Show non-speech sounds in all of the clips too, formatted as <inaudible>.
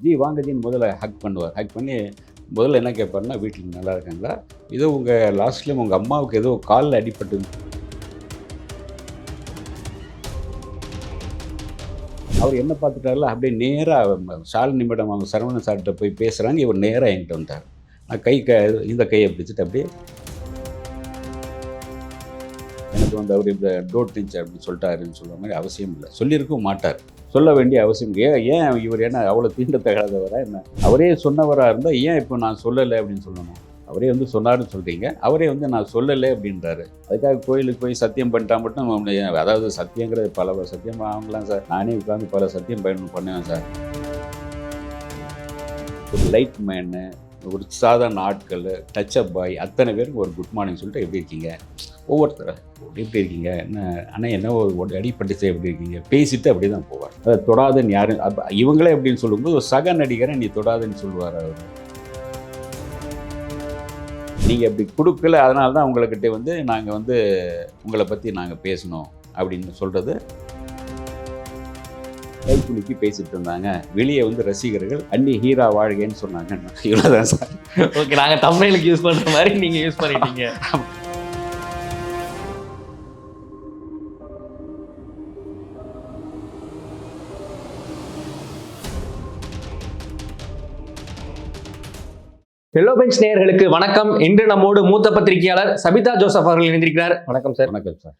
G வாங்க ஜின்னு முதல்ல ஹக் பண்ணுவார் ஹக் பண்ணி முதல்ல என்ன கேட்பாருன்னா வீட்டில் நல்லா இருக்காங்களா? ஏதோ உங்கள் லாஸ்ட்லேயும் உங்கள் அம்மாவுக்கு ஏதோ காலில் அடிபட்டு அவர் என்ன பார்த்துட்டாருல அப்படியே நேராக ஷாலினி மேடம் அவங்க சரவணன் சார்கிட்ட போய் பேசுகிறாங்க இவர் நேராக என்கிட்ட வந்தார். நான் கை க இந்த கையை பிடிச்சிட்டு அப்படியே எனக்கு வந்து அவர் இந்த டோட் டீச்சர் அப்படின்னு சொல்லிட்டாருன்னு சொல்கிற மாதிரி அவசியம் இல்லை. சொல்லியிருக்கவும் மாட்டார். சொல்ல வேண்டிய அவசியம் ஏன் ஏன் இவர் என்ன அவ்வளோ தீண்டத்தகாதவரா என்ன? அவரே சொன்னவராக இருந்தால் ஏன் இப்போ நான் சொல்லலை அப்படின்னு சொல்லணும்? அவரே வந்து சொன்னாருன்னு சொல்கிறீங்க அவரே வந்து நான் சொல்லலை அப்படின்றாரு. அதுக்காக கோயிலுக்கு போய் சத்தியம் பண்ணிட்டா மட்டும் அதாவது சத்தியங்கிறது பல சத்தியம் ஆகலாம் சார். நானே உட்காந்து பல சத்தியம் பயணம் பண்ணுவேன் சார். ஒரு லைட் மேனு ஒரு சாதாரண ஆட்கள் டச் அப் பாய் அத்தனை பேருக்கு ஒரு குட் மார்னிங் சொல்லிட்டு எப்படி இருக்கீங்க? ஒவ்வொருத்தர் எப்படி இருக்கீங்க? என்ன அண்ணா என்ன ஒரு அடிப்பட்டுச்சு எப்படி இருக்கீங்க? பேசிட்டு அப்படி தான் போவார். அதை தொடாதன்னு யாரும் இவங்களே அப்படின்னு சொல்லும்போது ஒரு சக நடிகரை நீ தொடாதன்னு சொல்லுவார் அவர். நீங்கள் அப்படி கொடுக்கல அதனால தான் உங்கள்கிட்ட வந்து நாங்கள் வந்து உங்களை பற்றி நாங்கள் பேசணும் அப்படின்னு சொல்கிறது கைக்குலுக்கி பேசிட்டு இருந்தாங்க. வெளியே வந்து ரசிகர்கள் அன்னி ஹீரா வாழ்கேன்னு சொன்னாங்க. இவ்வளோதான் சார். ஓகே நாங்க தமிழுக்கு யூஸ் பண்ற மாதிரி நீங்க யூஸ் பண்ணிட்டீங்க. ஹலோ பெஞ்ச் நேயர்களுக்கு வணக்கம். இன்று நம்மோடு மூத்த பத்திரிகையாளர் சபிதா ஜோசப் அவர்கள் இணைந்திருக்கிறார். வணக்கம் சார். வணக்கம் சார்.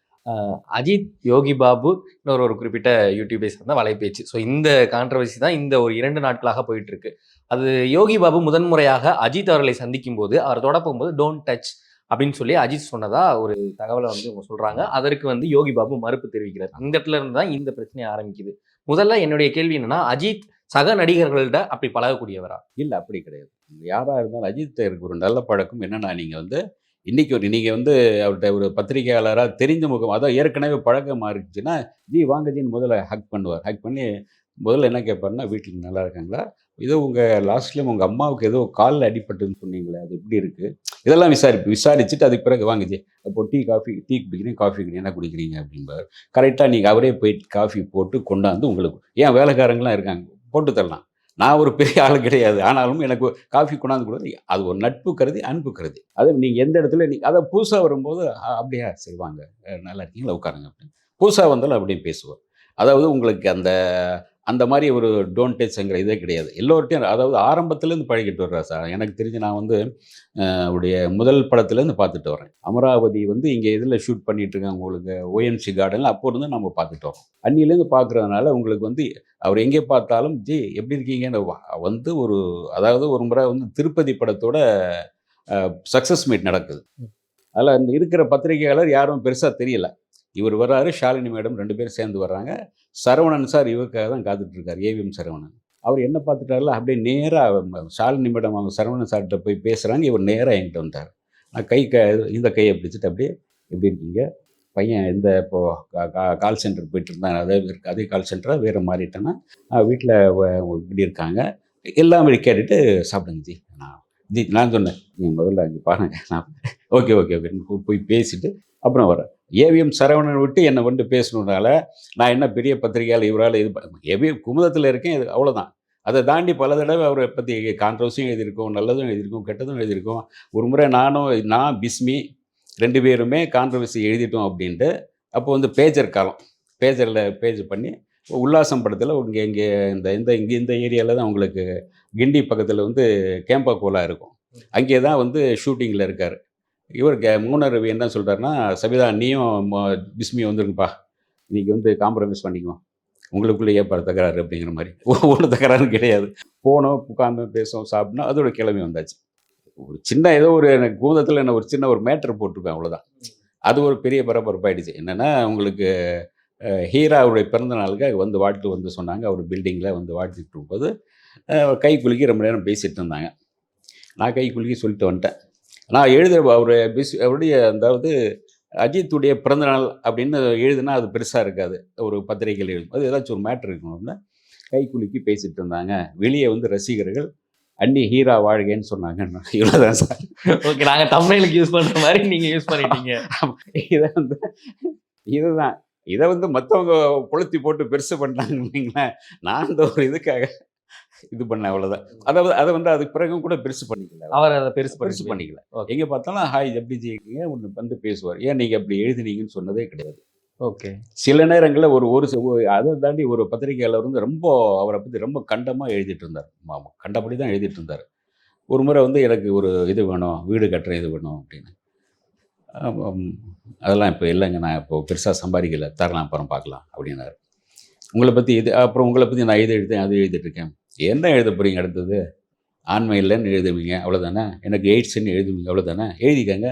அஜித் யோகி பாபு இன்னொரு ஒரு குறிப்பிட்ட யூடியூபை சார்ந்த வலைபேச்சு ஸோ இந்த கான்ட்ரவர்சி தான் இந்த ஒரு இரண்டு நாட்களாக போயிட்டு இருக்கு அது யோகி பாபு முதன்முறையாக அஜித் அவர்களை சந்திக்கும் போது அவர் தொடப்பும் போது டோன்ட் டச் அப்படின்னு சொல்லி அஜித் சொன்னதா ஒரு தகவலை வந்து இவங்க சொல்றாங்க. அதற்கு வந்து யோகி பாபு மறுப்பு தெரிவிக்கிறார். அந்த இடத்துல இருந்து தான் இந்த பிரச்சனை ஆரம்பிக்குது. முதல்ல என்னுடைய கேள்வி என்னன்னா அஜித் சக நடிகர்கள்ட்ட அப்படி பழகக்கூடியவரா? இல்லை அப்படி கிடையாது. யாராக இருந்தாலும் அஜித் எனக்கு ஒரு நல்ல பழக்கம். என்னன்னா நீங்கள் வந்து இன்றைக்கி ஒரு நீங்கள் வந்து அவர்கிட்ட ஒரு பத்திரிகையாளராக தெரிஞ்ச முகம் அதான் ஏற்கனவே பழக்கமாக இருந்துச்சுன்னா ஜி வாங்கஜின்னு முதல்ல ஹக் பண்ணுவார். ஹக் பண்ணி முதல்ல என்ன கேட்பாருன்னா வீட்டில் நல்லா இருக்காங்களா? இதோ உங்கள் லாஸ்ட்லேயும் உங்கள் அம்மாவுக்கு ஏதோ காலில் அடிபட்டுன்னு சொன்னீங்களே அது எப்படி இருக்குது இதெல்லாம் விசாரிப்பு விசாரிச்சுட்டு அதுக்கு பிறகு வாங்குச்சு அப்போ டீ காஃபி டீ குடிக்கிறீங்க காஃபி குடி என்ன குடிக்கிறீங்க? அப்படிம்பார். கரெக்டாக நீங்கள் அவரே போய் காஃபி போட்டு கொண்டாந்து உங்களுக்கு ஏன் வேலைக்காரங்களாம் இருக்காங்க போட்டு தரலாம். நான் ஒரு பெரிய ஆள் கிடையாது. ஆனாலும் எனக்கு காஃபி கொண்டாந்து கொடுத்து அது ஒரு நட்பு கருதி அன்பு கருதி. அது நீங்கள் எந்த இடத்துல நீ அதை புதுசாக வரும்போது "ஆ, அப்படியா செய்வாங்க நல்லா இருக்கீங்களா உட்காருங்க அப்படின்னு. புதுசாக வந்தாலும் அப்படியே பேசுவோம். அதாவது உங்களுக்கு அந்த அந்த மாதிரி ஒரு டோன்ட் டச்ங்கிற இதே கிடையாது. எல்லோர்ட்டையும் அதாவது ஆரம்பத்துலேருந்து பழகிட்டு வர்றா சார். எனக்கு தெரிஞ்சு நான் வந்து உடைய அவருடைய முதல் படத்துலேருந்து பார்த்துட்டு வரேன் அமராவதி வந்து இங்கே இதில் ஷூட் பண்ணிட்டு இருக்காங்க உங்களுக்கு ஓஎம்சி கார்டனில் அப்போ இருந்து நம்ம பார்த்துட்டு வரோம் அன்னிலேருந்து பார்க்குறதுனால உங்களுக்கு வந்து அவர் எங்கே பார்த்தாலும் ஜி எப்படி இருக்கீங்கன்னு வந்து ஒரு அதாவது ஒரு முறை வந்து திருப்பதி படத்தோட சக்ஸஸ் மீட் நடக்குது. அதில் அந்த இருக்கிற பத்திரிகையாளர் யாரும் பெருசாக தெரியல. இவர் வர்றாரு ஷாலினி மேடம் ரெண்டு பேரும் சேர்ந்து வர்றாங்க. சரவணன் சார் இவருக்காக தான் காத்துட்ருக்கார் ஏவிஎம் சரவணன். அவர் என்ன பார்த்துட்டாரில்ல அப்படியே நேராக ஷாலினி மேடம் அவங்க சரவணன் சார்கிட்ட போய் பேசுகிறாங்க இவர் நேராக என்கிட்ட வந்தார். நான் கை க இந்த கையை பிடிச்சிட்டு அப்படியே எப்படி இருக்கீங்க? பையன் எந்த இப்போ கால் சென்டர் போயிட்டு இருந்தான் அதே அதே கால் சென்டராக வேறு மாறிட்டேன்னா வீட்டில் இப்படி இருக்காங்க. எல்லாம் இப்படி கேட்டுட்டு சாப்பிடுங்க ஜி. நான் ஜி நான் சொன்னேன் நீங்கள் முதல்ல அங்கே பாருங்க நான் ஓகே ஓகே ஓகே போய் பேசிவிட்டு அப்புறம் வரேன். ஏவிஎம் சரவணன் விட்டு என்னை வந்து பேசணுனால நான் என்ன பெரிய பத்திரிகையால் இவரால் இது ஏவிஎம் குமுதத்தில் இருக்கேன் இது அவ்வளோதான் அதை தாண்டி பல தடவை அவரை பற்றி கான்ட்ரவர்சியும் எழுதியிருக்கோம் நல்லதும் எழுதியிருக்கோம் கெட்டதும் எழுதியிருக்கோம். ஒரு முறை நானும் நான் பிஸ்மி ரெண்டு பேருமே கான்ட்ரவர்சி எழுதிட்டோம் அப்படின்ட்டு அப்போ வந்து பேஜர் காலம் பேஜரில் பேஜ் பண்ணி உல்லாசம் படத்தில் இங்கே இங்கே இந்த இந்த இங்கே இந்த ஏரியாவில் தான் உங்களுக்கு கிண்டி பக்கத்தில் வந்து கேம்பா கோலா இருக்கும். அங்கே தான் வந்து ஷூட்டிங்கில் இருக்கார். இவர் கே மூணர் ரவி என்ன சொல்கிறாருன்னா சபிதா நீயும் ம- பிஸ்மி வந்துருங்கப்பா. இன்றைக்கி வந்து காம்ப்ரமைஸ் பண்ணிக்குவோம். உங்களுக்குள்ளே ஏற்பாடு தகராறு அப்படிங்கிற மாதிரி. ஒன்றும் தகராறு கிடையாது. போனோம் உட்காந்து பேசுவோம் சாப்பிட்டோம் அதோட கிளம்பி வந்தாச்சு. ஒரு சின்ன ஏதோ ஒரு எனக்கு கூந்தத்தில் என்ன ஒரு சின்ன ஒரு மேட்ரு போட்டிருப்பேன் அவ்வளோதான் அது ஒரு பெரிய பரபரப்பாயிடுச்சு. என்னென்னா உங்களுக்கு அஹ், ஹீராவுடைய பிறந்த நாளுக்கு வந்து வாழ்த்து வந்து சொன்னாங்க. அவர் பில்டிங்கில் வந்து வாழ்த்துட்டு இருக்கும்போது கை குலுக்கி ரொம்ப நேரம் பேசிகிட்டு இருந்தாங்க. நான் கை குலுக்கி சொல்லிட்டு வந்துட்டேன். நான் எழுத அவர் பிஸ் அவருடைய அதாவது அஜித்துடைய பிறந்தநாள் அப்படின்னு எழுதுனா அது பெருசாக இருக்காது. ஒரு பத்திரிகையில் எழுதும். அது ஏதாச்சும் ஒரு மேட்ரு இருக்கணும்னா கை குலுக்கி பேசிட்டு இருந்தாங்க. வெளியே வந்து ரசிகர்கள் அன்னி ஹீரா வாழ்கேன்னு சொன்னாங்க. <laughs> இவ்வளோதான் சார். ஓகே நாங்க தமிழுக்கு யூஸ் பண்ற மாதிரி நீங்க யூஸ் பண்ணிட்டீங்க. இதை வந்து இதுதான். இதை வந்து மற்றவங்க கொளுத்தி போட்டு பெருசு இல்லைங்களேன் நான் இந்த ஒரு இதுக்காக இது பண்ண அவ்வளோதான் அதாவது அதை வந்து அதுக்கு பிறகும் கூட பெருசு பண்ணிக்கல அவர். அதை பெருசு பெருசு பண்ணி பண்ணிக்கல. எங்கே பார்த்தாலும் ஹாய் எப்படி ஜெயிக்கீங்க ஒன்று வந்து பேசுவார். ஏன் நீங்கள் அப்படி எழுதினீங்கன்னு சொன்னதே கிடையாது. ஓகே. சில நேரங்களில் ஒரு ஒரு அதை தாண்டி ஒரு பத்திரிகையாளர் வந்து ரொம்ப அவரை பற்றி ரொம்ப கண்டமாக எழுதிட்டு இருந்தார். ஆமாம் கண்டபடி தான் எழுதிட்டு இருந்தார். ஒரு முறை வந்து எனக்கு ஒரு இது வேணும் வீடு கட்டுற இது வேணும் அப்படின்னு. அதெல்லாம் இப்போ இல்லைங்க. நான் இப்போ பெருசாக சம்பாதிக்கல. தரலாம் அப்புறம் பார்க்கலாம் அப்படின்னாரு. உங்களை பற்றி இது அப்புறம் உங்களை பற்றி நான் இது எழுதேன் அது எழுதிட்டு இருக்கேன். என்ன எழுத போகிறீங்க அடுத்தது? ஆண்மை இல்லைன்னு எழுதுவீங்க அவ்வளோதானே எனக்கு எய்ட்ஸ்ன்னு எழுதுவீங்க அவ்வளோதானே எழுதிக்கங்க.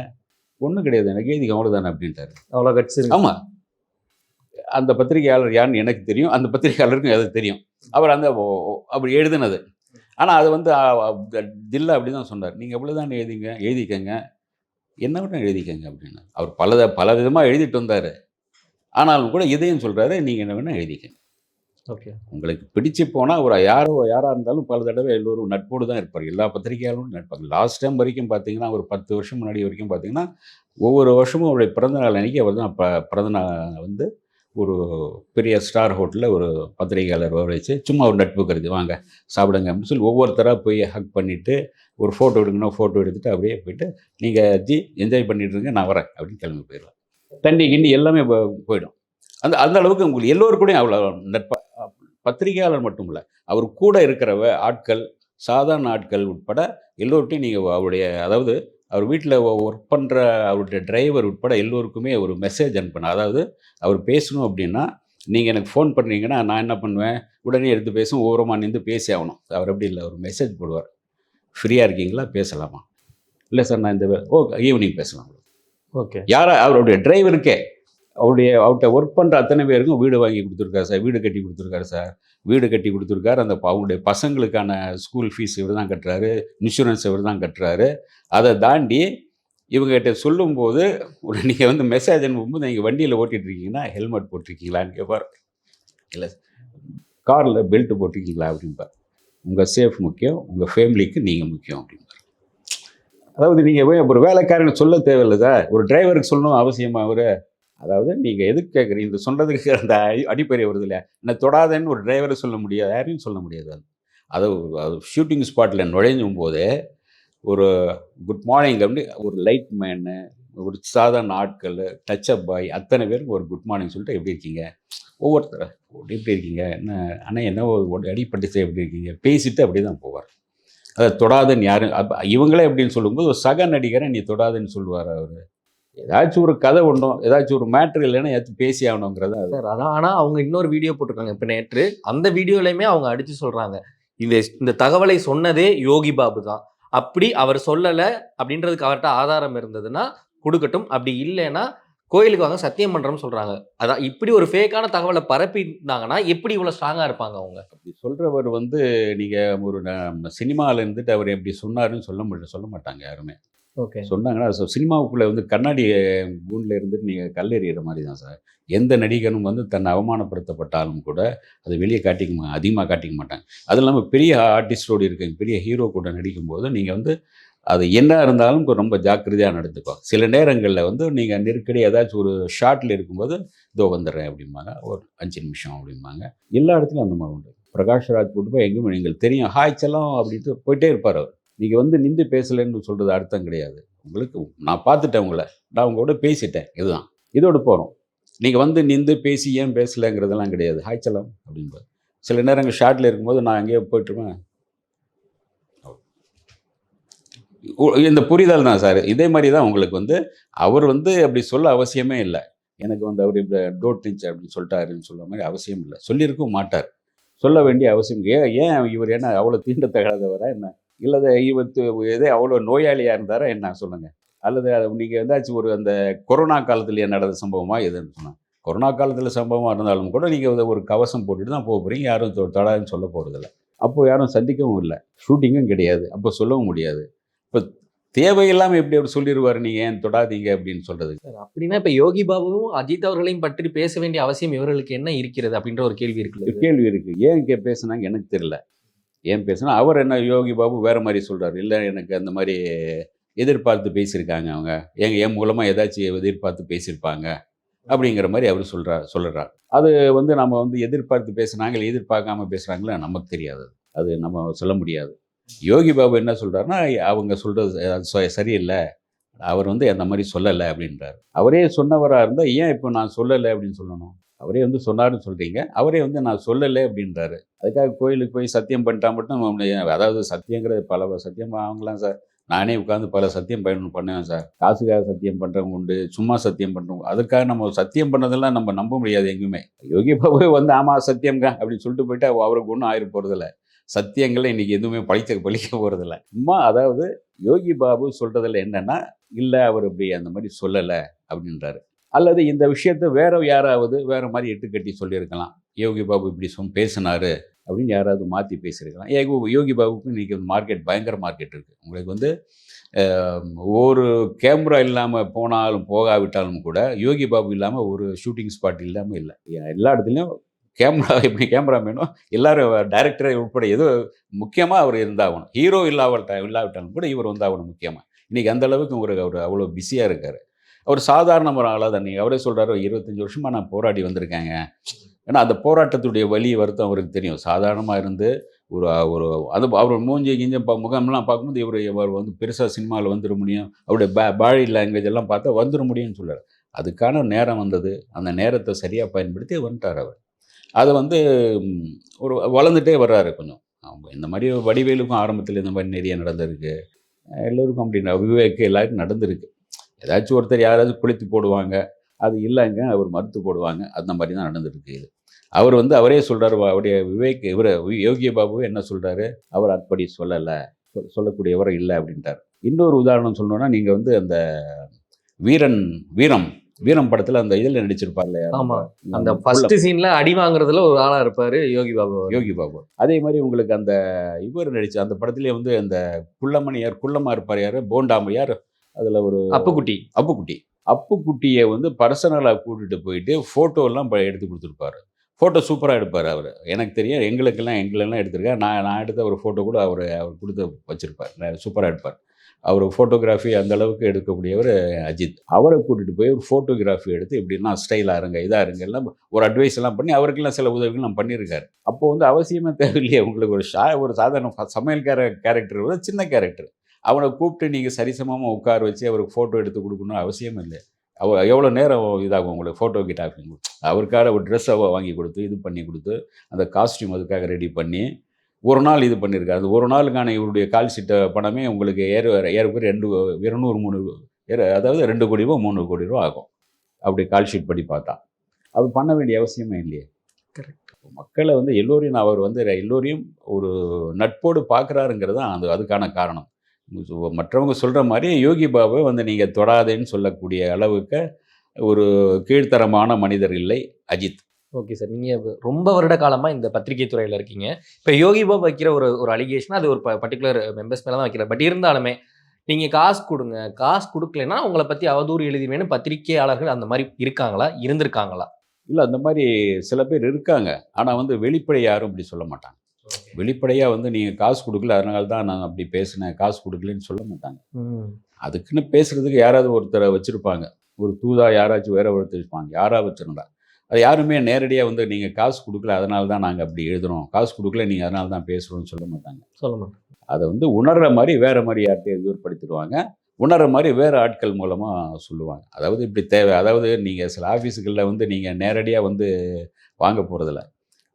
ஒன்றும் கிடையாது எனக்கு எழுதிக்க அவ்வளோதானே அப்படின்ட்டாரு. அவ்வளோ கட்சி ஆமாம் அந்த பத்திரிகையாளர் யாருன்னு எனக்கு தெரியும் அந்த பத்திரிகையாளருக்கும் அது தெரியும். அவர் அந்த அப்படி எழுதுனது. ஆனால் அது வந்து தில்ல அப்படி தான் சொன்னார். நீங்கள் எவ்வளோ தான் எழுதிங்க எழுதிக்கங்க. என்ன வேணால் எழுதிக்கங்க அப்படின்னு அவர் பல பல விதமாக எழுதிட்டு வந்தார். ஆனாலும் கூட இதையும் சொல்கிறாரு நீங்கள் என்ன வேணால் எழுதிக்கங்க. ஓகே. உங்களுக்கு பிடிச்சு போனால் ஒரு யாரோ யாராக இருந்தாலும் பல தடவை எல்லோரும் நட்போடு தான் இருப்பார் எல்லா பத்திரிகையாளரும் நட்பாங்க லாஸ்ட் டைம் வரைக்கும் பார்த்தீங்கன்னா ஒரு பத்து வருஷம் முன்னாடி வரைக்கும் பார்த்தீங்கன்னா ஒவ்வொரு வருஷமும் அவருடைய பிறந்த நாள் அன்றைக்கி அவர் தான் ப பிறந்த நாள் வந்து ஒரு பெரிய ஸ்டார் ஹோட்டலில் ஒரு பத்திரிகையாளர் வச்சு சும்மா ஒரு நட்பு கருதி வாங்க சாப்பிடுங்க. அப்படின்னு சொல்லி ஒவ்வொருத்தராக போய் ஹக் பண்ணிவிட்டு ஒரு ஃபோட்டோ எடுக்கணும் ஃபோட்டோ எடுத்துகிட்டு அப்படியே போயிட்டு நீங்கள் ஜி என்ஜாய் பண்ணிட்டு இருங்க நான் வரேன். அப்படின்னு கிளம்பி போயிடலாம் தண்ணி கிண்ணி எல்லாமே போ- போயிடும். அந்த அந்த அளவுக்கு உங்களுக்கு எல்லோருக்கூடையும் அவ்வளோ நட்பா பத்திரிகையாளர் மட்டும் இல்லை அவர் கூட இருக்கிறவ ஆட்கள் சாதாரண ஆட்கள் உட்பட எல்லோர்ட்டையும் நீங்கள் அவருடைய அதாவது அவர் வீட்டில் ஒர்க் பண்ணுற அவருடைய டிரைவர் உட்பட எல்லோருக்குமே ஒரு மெசேஜ் அனுப்பினேன் அதாவது அவர் பேசணும் அப்படின்னா நீங்கள் எனக்கு ஃபோன் பண்ணுறீங்கன்னா நான் என்ன பண்ணுவேன்? உடனே எடுத்து பேசும் ஓரமாக நின்று பேசி ஆகணும். அவர் அப்படி இல்லை ஒரு மெசேஜ் போடுவார். ஃப்ரீயாக இருக்கீங்களா? பேசலாமா? இல்லை சார் நான் இந்த ஓ ஈவினிங் பேசலாம். ஓகே. யாரா அவருடைய டிரைவருக்கே அவருடைய அவர்கிட்ட ஒர்க் பண்ணுற அத்தனை பேருக்கும் வீடு வாங்கி கொடுத்துருக்காரு சார். வீடு கட்டி கொடுத்துருக்காரு சார். வீடு கட்டி கொடுத்துருக்காரு. அந்த அவங்களுடைய பசங்களுக்கான ஸ்கூல் ஃபீஸ் இவர் தான் கட்டுறாரு. இன்சூரன்ஸ் இவர் தான் கட்டுறாரு. அதை தாண்டி இவங்ககிட்ட சொல்லும்போது ஒரு நீங்கள் வந்து மெசேஜ் அனுப்பும்போது நீங்கள் வண்டியில் ஓட்டிகிட்டு இருக்கீங்கன்னா ஹெல்மெட் போட்டிருக்கீங்களான்னு கேட்பார் இல்லை காரில் பெல்ட் போட்டிருக்கீங்களா அப்படின்பார் உங்கள் சேஃப் முக்கியம் உங்கள் ஃபேமிலிக்கு நீங்கள் முக்கியம் அப்படின்பார் அதாவது நீங்கள் ஒரு வேலைக்காரங்க சொல்ல தேவையில்லை சார். ஒரு டிரைவருக்கு சொல்லணும் அவசியமாக ஒரு அதாவது நீங்கள் எதுக்கு கேட்குறீங்க இந்த சொல்கிறதுக்கு அந்த அடிப்படை வருது இல்லையா? என்ன தொடாதேன்னு ஒரு டிரைவரை சொல்ல முடியாது யாரையும் சொல்ல முடியாது அது. அது அது ஷூட்டிங் ஸ்பாட்டில் நுழைஞ்சும் போது ஒரு குட் மார்னிங் அப்படி ஒரு லைட் மேனு ஒரு சாதாரண ஆட்கள் டச்சப் பாய் அத்தனை பேருக்கு ஒரு குட் மார்னிங் சொல்லிட்டு எப்படி இருக்கீங்க? ஒவ்வொருத்தர் எப்படி இருக்கீங்க? என்ன அண்ணா என்ன ஒரு அடிப்பட்டுச்சு எப்படி இருக்கீங்க? பேசிட்டு அப்படி தான் போவார். அதை தொடாதன்னு யாரும் அப்போ இவங்களே எப்படின்னு சொல்லும்போது ஒரு சக நடிகரை நீ தொடாதுன்னு சொல்லுவார் அவர். ஏதாச்சும் ஒரு கதை ஒன்றும் ஏதாச்சும் ஒரு மேட்ரு இல்லைன்னா ஏதாச்சும் பேசி ஆகணுங்கிறத சார் அதான் ஆனா அவங்க இன்னொரு வீடியோ போட்டிருக்காங்க இப்ப நேற்று. அந்த வீடியோலயுமே அவங்க அடிச்சு சொல்றாங்க. இந்த இந்த தகவலை சொன்னதே யோகி பாபு தான். அப்படி அவர் சொல்லல அப்படின்றதுக்கு அவர்கிட்ட ஆதாரம் இருந்ததுன்னா கொடுக்கட்டும். அப்படி இல்லைன்னா கோயிலுக்கு வாங்க சத்தியம் பண்றோம்னு சொல்றாங்க. அதான் இப்படி ஒரு ஃபேக்கான தகவலை பரப்பினாங்கன்னா எப்படி இவ்வளவு ஸ்ட்ராங்கா இருப்பாங்க அவங்க? அப்படி சொல்கிறவர் வந்து நீங்கள் ஒரு சினிமாவில் இருந்துட்டு அவர் எப்படி சொன்னாருன்னு சொல்ல முடியல சொல்ல மாட்டாங்க யாருமே. ஓகே. சொன்னாங்கன்னா ஸோ சினிமாவுக்குள்ளே வந்து கண்ணாடி கூண்டில் இருந்துட்டு நீங்கள் கல்லெறிகிற மாதிரி தான் சார். எந்த நடிகனும் வந்து தன்னை அவமானப்படுத்தப்பட்டாலும் கூட அதை வெளியே காட்டிக்க அதிகமாக காட்டிக்க மாட்டாங்க. அது இல்லாமல் பெரிய ஆர்டிஸ்டோடு இருக்கீங்க பெரிய ஹீரோ கூட நடிக்கும்போது நீங்கள் வந்து அது என்ன இருந்தாலும் ரொம்ப ஜாக்கிரதையாக நடந்துக்கோ. சில நேரங்களில் வந்து நீங்கள் நெருக்கடி ஏதாச்சும் ஒரு ஷார்ட்டில் இருக்கும்போது இதோ வந்துடுறேன் அப்படிம்பாங்க. ஒரு அஞ்சு நிமிஷம் அப்படிம்பாங்க. எல்லா இடத்துலையும் அந்த மாதிரி உண்டு. பிரகாஷ் ராஜ் போய் எங்கேயும் நீங்கள் தெரியும். ஹாய் செல்லம் அப்படின்ட்டு போயிட்டே இருப்பார் அவர். நீங்கள் வந்து நின்று பேசலைன்னு சொல்கிறது அர்த்தம் கிடையாது. உங்களுக்கு நான் பார்த்துட்டேன் உங்களை. நான் உங்களோட பேசிட்டேன். இதுதான். இதோடு போகிறோம் நீங்கள் வந்து நின்று பேசி ஏன் பேசலைங்கிறதெல்லாம் கிடையாது. ஹாய்ச்சலாம் அப்படின்பார் சில நேரங்கள் ஷார்ட்டில் இருக்கும்போது நான் அங்கேயே போயிட்டுருவேன். இந்த புரிதல் தான் சார். இதே மாதிரி தான் உங்களுக்கு வந்து அவர் வந்து அப்படி சொல்ல அவசியமே இல்லை. எனக்கு வந்து அவர் இப்படி டோட் டீச் அப்படின்னு சொல்லிட்டாருன்னு சொல்ல மாதிரி அவசியம் இல்லை. சொல்லியிருக்கவும் மாட்டார். சொல்ல வேண்டிய அவசியம் ஏன் ஏன் இவர் என்ன அவ்வளோ தீண்டத்தகாதவரா என்ன? இல்லை இவர் து- எதே அவ்வளோ நோயாளியாக இருந்தாரா என்ன? சொல்லுங்கள் அல்லது நீங்கள் ஏதாச்சும் ஒரு அந்த கொரோனா காலத்தில் நடந்த சம்பவமா எதுன்னு சொன்னாங்க கொரோனா காலத்தில் சம்பவமாக இருந்தாலும் கூட நீங்கள் ஒரு கவசம் போட்டுட்டு தான் போக போகிறீங்க யாரும் தொடாதுன்னு சொல்ல போகிறதில்ல அப்போ யாரும் சந்திக்கவும் இல்லை. ஷூட்டிங்கும் கிடையாது. அப்போ சொல்லவும் முடியாது. இப்போ தேவையில்லாமல் எப்படி அவர் சொல்லிடுவார் நீங்கள் ஏன் தொடாதீங்க அப்படின்னு சொல்கிறது சார் அப்படின்னா இப்ப யோகி பாபுவும் அஜித் அவர்களையும் பற்றி பேச வேண்டிய அவசியம் இவர்களுக்கு என்ன இருக்கிறது அப்படின்ற ஒரு கேள்வி இருக்குல்ல கேள்வி இருக்குது ஏன் கே பேசுனாங்க எனக்கு தெரியல. ஏன் பேசுனா அவர் என்ன யோகி பாபு வேறு மாதிரி சொல்கிறார் இல்லை எனக்கு அந்த மாதிரி எதிர்பார்த்து பேசியிருக்காங்க அவங்க. எங்க என் மூலமாக ஏதாச்சும் எதிர்பார்த்து பேசியிருப்பாங்க அப்படிங்கிற மாதிரி அவர் சொல்கிறார் சொல்லுறார். அது வந்து நம்ம வந்து எதிர்பார்த்து பேசுனாங்க இல்லை எதிர்பார்க்காம பேசுகிறாங்களா நமக்கு தெரியாது. அது நம்ம சொல்ல முடியாது. யோகி பாபு என்ன சொல்கிறாருன்னா அவங்க சொல்கிறது ச- சரியில்லை. அவர் வந்து அந்த மாதிரி சொல்லலை அப்படின்றார். அவரே சொன்னவராக இருந்தால் ஏன் இப்போ நான் சொல்லலை? அப்படின்னு சொல்லணும். அவரே வந்து சொன்னார்னு சொல்கிறீங்க அவரே வந்து நான் சொல்லலை அப்படின்றாரு. அதுக்காக கோயிலுக்கு போய் சத்தியம் பண்ணிட்டா மட்டும் நம்ம- அதாவது சத்தியங்கிறது பல சத்தியம் ஆகலாம் சார். நானே உட்காந்து பல சத்தியம் பயணம் பண்ணுவேன் சார். காசுக்காக சத்தியம் பண்ணுறவங்க உண்டு சும்மா சத்தியம் பண்ணுறவங்க அதுக்காக நம்ம சத்தியம் பண்ணதெல்லாம் நம்ம நம்ப முடியாது எங்குமே. யோகி பாபு வந்து ஆமாம் சத்தியம்ங்க அப்படின்னு சொல்லிட்டு போயிட்டு அவருக்கு ஒன்றும் ஆயிரம் போகிறதில்ல சத்தியங்களை இன்றைக்கி எதுவுமே பழிக்க பழிக்க போகிறதில்ல சும்மா அதாவது யோகி பாபு சொல்கிறதில்ல என்னென்னா இல்லை அவர் இப்படி அந்த மாதிரி சொல்லலை அப்படின்றாரு. அல்லது இந்த விஷயத்தை வேற யாராவது வேற மாதிரி எட்டு கட்டி சொல்லியிருக்கலாம். யோகி பாபு இப்படி சொல் பேசினாரு அப்படின்னு யாராவது மாற்றி பேசியிருக்கலாம். ஏகோ யோகி பாபுக்கு இன்றைக்கி மார்க்கெட் பயங்கர மார்க்கெட் இருக்குது உங்களுக்கு வந்து ஒரு கேமரா இல்லாமல் போனாலும் போகாவிட்டாலும் கூட யோகி பாபு இல்லாமல் ஒரு ஷூட்டிங் ஸ்பாட் இல்லாமல் இல்லை. எல்லா இடத்துலையும் கேமரா <laughs> எப்படி கேமராமேனும் எல்லாரும் டைரக்டரை உட்பட ஏதோ முக்கியமாக அவர் இருந்தாகணும். ஹீரோ இல்லாவிட்ட இல்லாவிட்டாலும் கூட இவர் வந்தாகணும் முக்கியமாக இன்றைக்கி அந்த அளவுக்கு அவர் அவ்வளோ பிஸியாக இருக்கார். அவர் சாதாரண ஒரு ஆளாக தான். நீங்கள் அவரே சொல்கிறாரு இருபத்தஞ்சி வருஷமாக நான் போராடி வந்திருக்கேங்க. ஏன்னா அந்த போராட்டத்துடைய வழி வருத்தம் அவருக்கு தெரியும். சாதாரணமாக இருந்து ஒரு ஒரு அது அவர் மூஞ்சி கிஞ்ச பா முகம்லாம் பார்க்கும்போது இவர் இவர் வந்து பெருசாக சினிமாவில் வந்துட முடியும். அவருடைய பா பாடி லாங்குவேஜ் எல்லாம் பார்த்தா வந்துட முடியும்னு சொல்கிறார் அதுக்கான நேரம் வந்தது. அந்த நேரத்தை சரியாக பயன்படுத்தி வந்துட்டார் அவர். அதை வந்து ஒரு வளர்ந்துட்டே வர்றாரு கொஞ்சம். அவங்க இந்த மாதிரி வடிவேலுக்கும் ஆரம்பத்தில் இந்த மாதிரி நிறைய நடந்திருக்கு. எல்லோருக்கும் அப்படின்னா விவேக்கு எல்லாருக்கும் நடந்திருக்கு. ஏதாச்சும் ஒருத்தர் யாராவது குளித்து போடுவாங்க. அது இல்லைங்க அவர் மறுத்து போடுவாங்க. அந்த மாதிரி தான் நடந்துருக்கு இது. அவர் வந்து அவரே சொல்றாரு அவருடைய விவேக் இவர் யோகிய பாபு என்ன சொல்றாரு? அவர் அப்படி சொல்லலை சொல் சொல்லக்கூடியவர் இல்லை அப்படின்ட்டார். இன்னொரு உதாரணம் சொல்லணும்னா நீங்கள் வந்து அந்த வீரன் வீரம் வீரம் படத்தில் அந்த இதில் நடிச்சிருப்பார்ல ஆமா. அந்த ஃபர்ஸ்ட் சீன்ல அடி வாங்குறதுல ஒரு ஆளா இருப்பாரு யோகி பாபு. யோகி பாபு. அதே மாதிரி உங்களுக்கு அந்த இவர் நடிச்ச அந்த படத்திலே வந்து அந்த குள்ளமணி யார் குள்ளமா இருப்பார் யார்? போண்டாம யார் அதில் ஒரு அப்புக்குட்டி. அப்புக்குட்டி. அப்புக்குட்டியை வந்து பர்சனலாக கூட்டிட்டு போயிட்டு ஃபோட்டோலாம் எடுத்து கொடுத்துருப்பாரு. ஃபோட்டோ சூப்பராக எடுப்பார் அவர். எனக்கு தெரியும் எங்களுக்கெல்லாம் எங்களெல்லாம் எடுத்திருக்காரு நான் நான் எடுத்த ஒரு ஃபோட்டோ கூட அவர் அவர் கொடுத்து வச்சுருப்பார். சூப்பராக எடுப்பார். அவர் ஃபோட்டோகிராஃபி அந்த அளவுக்கு எடுக்கக்கூடியவர் அஜித். அவரை கூட்டிட்டு போய் ஒரு ஃபோட்டோகிராஃபி எடுத்து இப்படின்னா ஸ்டைலாக இருங்க இதாக இருங்க எல்லாம் ஒரு அட்வைஸ் எல்லாம் பண்ணி அவருக்கெல்லாம் சில உதவிகள் நான் பண்ணியிருக்காரு. அப்போ வந்து அவசியமே தேவையில்லையே உங்களுக்கு ஒரு ஷா ஒரு சாதாரண ஃப- சமையல்கார கேரக்டர் வந்து சின்ன கேரக்டர் அவனை கூப்பிட்டு நீங்கள் சரிசமமாக உட்கார வச்சு அவருக்கு ஃபோட்டோ எடுத்து கொடுக்கணும் அவசியம் இல்லை. அவ எவ்வளோ நேரம் இதாகும் உங்களுக்கு ஃபோட்டோ கிட்டாஃபி அவருக்காக ஒரு ட்ரெஸ்ஸை வாங்கி கொடுத்து இது பண்ணி கொடுத்து அந்த காஸ்டியூம் அதுக்காக ரெடி பண்ணி ஒரு நாள் இது பண்ணியிருக்காரு அது ஒரு நாளுக்கான இவருடைய கால் சீட்டை பணமே உங்களுக்கு ஏற ஏறக்குறைய ரெண்டு இருநூறு மூணு ஏற- அதாவது ரெண்டு கோடி ரூபா மூணு கோடி ரூபா ஆகும். அப்படி கால் ஷீட் படி பார்த்தா. அது பண்ண வேண்டிய அவசியமே இல்லையே. Correct. மக்களை வந்து எல்லோரையும் அவர் வந்து எல்லோரையும் ஒரு நட்போடு பார்க்குறாருங்கிறது தான் அது அதுக்கான காரணம். மற்றவங்க சொல்கிற மாதிரி யோகி பாபு வந்து நீங்கள் தொடாதேன்னு சொல்லக்கூடிய அளவுக்கு ஒரு கீழ்த்தரமான மனிதர் இல்லை அஜித். ஓகே சார் நீங்க ரொம்ப வருட காலமா இந்த பத்திரிகை துறையில இருக்கீங்க. இப்ப யோகி பாபு வைக்கிற ஒரு ஒரு அலிகேஷன் அது ஒரு பர்டிகுலர் மெம்பர்ஸ் மேல தான் வைக்கிறார். பட் இருந்தாலுமே நீங்க காசு கொடுங்க காசு கொடுக்கலன்னா உங்களை பத்தி அவதூறு எழுதிவேன்னு பத்திரிகையாளர்கள் அந்த மாதிரி இருக்காங்களா? இருந்திருக்காங்களா? இல்லை அந்த மாதிரி சில பேர் இருக்காங்க. ஆனால் வந்து வெளிப்படை யாரும் இப்படி சொல்ல மாட்டாங்க. வெளிப்படையாக வந்து நீங்கள் காசு கொடுக்கல அதனால தான் நான் அப்படி பேசினேன். காசு கொடுக்கலன்னு சொல்ல மாட்டாங்க. அதுக்குன்னு பேசுறதுக்கு யாராவது ஒருத்தரை வச்சுருப்பாங்க. ஒரு தூதா யாராச்சும் வேற ஒருத்தர் இருப்பாங்க யாரா வச்சுருந்தா. அது யாருமே நேரடியாக வந்து நீங்கள் காசு கொடுக்கல அதனால தான் நாங்கள் அப்படி எழுதுறோம். காசு கொடுக்கல நீங்கள் அதனால தான் பேசுகிறோம்னு சொல்ல மாட்டாங்க. சொல்ல மாட்டேன் அதை வந்து உணர்ற மாதிரி வேற மாதிரி யார்கிட்டயும் ஏற்படுத்திடுவாங்க உணர்ற மாதிரி வேற ஆட்கள் மூலமாக சொல்லுவாங்க. அதாவது இப்படி தேவை. அதாவது நீங்கள் சில ஆஃபீஸுகளில் வந்து நீங்கள் நேரடியாக வந்து வாங்க போகிறதில்ல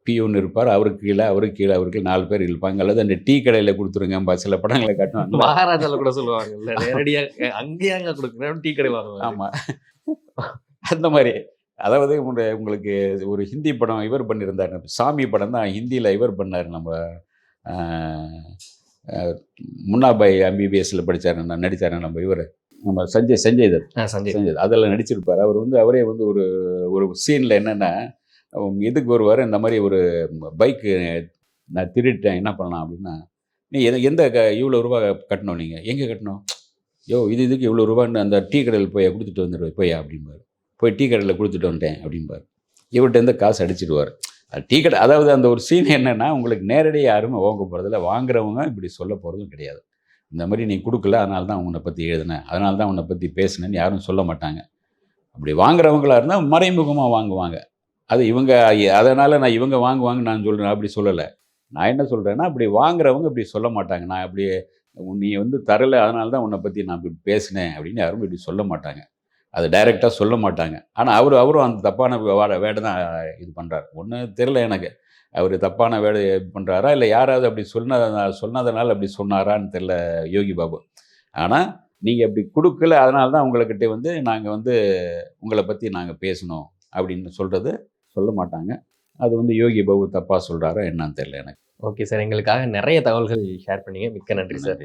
பியூன் இருப்பார் அவருக்கு கீழே அவருக்கு கீழே அவருக்கு நாலு பேர் இருப்பாங்க அல்லது அந்த டீ கடையில் கொடுத்துருங்க சில படங்களை காட்டுவாங்க. மகாராஜால கூட சொல்லுவாங்க இல்ல நேரடியா அங்கேயே அங்க கொடுக்குறேன் டீ கடை வாங்குவாங்க ஆமாம் அந்த மாதிரி. அதாவது உங்க- உங்களுக்கு ஒரு ஹிந்தி படம் இவர் பண்ணியிருந்தார். சாமி படம் தான் ஹிந்தியில் இவர் பண்ணார் நம்ம முன்னாபாய் எம்பிபிஎஸ்ல படித்தார் நடித்தார் நம்ம இவர். நம்ம சஞ்சய் சஞ்சய் தத். சஞ்சய். சஞ்சய். அதில் நடிச்சிருப்பார். அவர் வந்து அவரே வந்து ஒரு ஒரு சீனில் என்னென்னா இதுக்கு வருவார்? இந்த மாதிரி ஒரு பைக்கு நான் திருடிட்டேன் என்ன பண்ணலாம் அப்படின்னா நீ எந்த எந்த க இவ்வளோ ரூபா கட்டணும் நீங்கள் எங்கே கட்டணும்? யோ இது இதுக்கு இவ்வளோ ரூபான்னு அந்த டீ கடையில் போய் கொடுத்துட்டு வந்துடு போய் அப்படிம்பார். போய் டீ கடையில் கொடுத்துட்டு வந்துட்டேன் அப்படிம்பார். இவர்கிட்ட இருந்து காசு அடிச்சிடுவார். அது டீ கடை அதாவது அந்த ஒரு சீன் என்னென்னா உங்களுக்கு நேரடியாக யாருமே வாங்க போகிறதில்ல வாங்குறவங்க இப்படி சொல்ல போகிறதும் கிடையாது. இந்த மாதிரி நீ கொடுக்கல அதனால தான் உன்னை பற்றி எழுதினேன் அதனால தான் உன்னை பற்றி பேசினேன்னு யாரும் சொல்ல மாட்டாங்க. அப்படி வாங்குறவங்களாக இருந்தால் மறைமுகமாக வாங்குவாங்க. அது இவங்க அதனால் நான் இவங்க வாங்குவாங்க நான் சொல்கிறேன் அப்படி சொல்லலை. நான் என்ன சொல்கிறேன்னா அப்படி வாங்குறவங்க இப்படி சொல்ல மாட்டாங்க. நான் அப்படி நீ வந்து தரலை அதனால தான் உன்னை பற்றி நான் இப்படி பேசினேன் அப்படின்னு யாரும் இப்படி சொல்ல மாட்டாங்க. அது டைரெக்டாக சொல்ல மாட்டாங்க. ஆனால் அவர் அவரும் அந்த தப்பான வேட வேடை தான் இது பண்ணுறாரு ஒன்றும் தெரில எனக்கு. அவர் தப்பான வேலை பண்ணுறாரா இல்லை யாராவது அப்படி சொன்ன சொன்னதனால அப்படி சொன்னாரான்னு தெரில யோகி பாபு. ஆனால் நீங்கள் அப்படி கொடுக்கல அதனால தான் உங்கள்கிட்ட வந்து நாங்கள் வந்து உங்களை பற்றி நாங்கள் பேசணும் அப்படின்னு சொல்கிறது சொல்ல மாட்டாங்க அது வந்து யோகி பாபு தப்பாக சொல்கிறாரா என்னன்னு தெரில எனக்கு. ஓகே சார் எங்களுக்காக நிறைய தகவல்கள் ஷேர் பண்ணீங்க. மிக்க நன்றி சார்.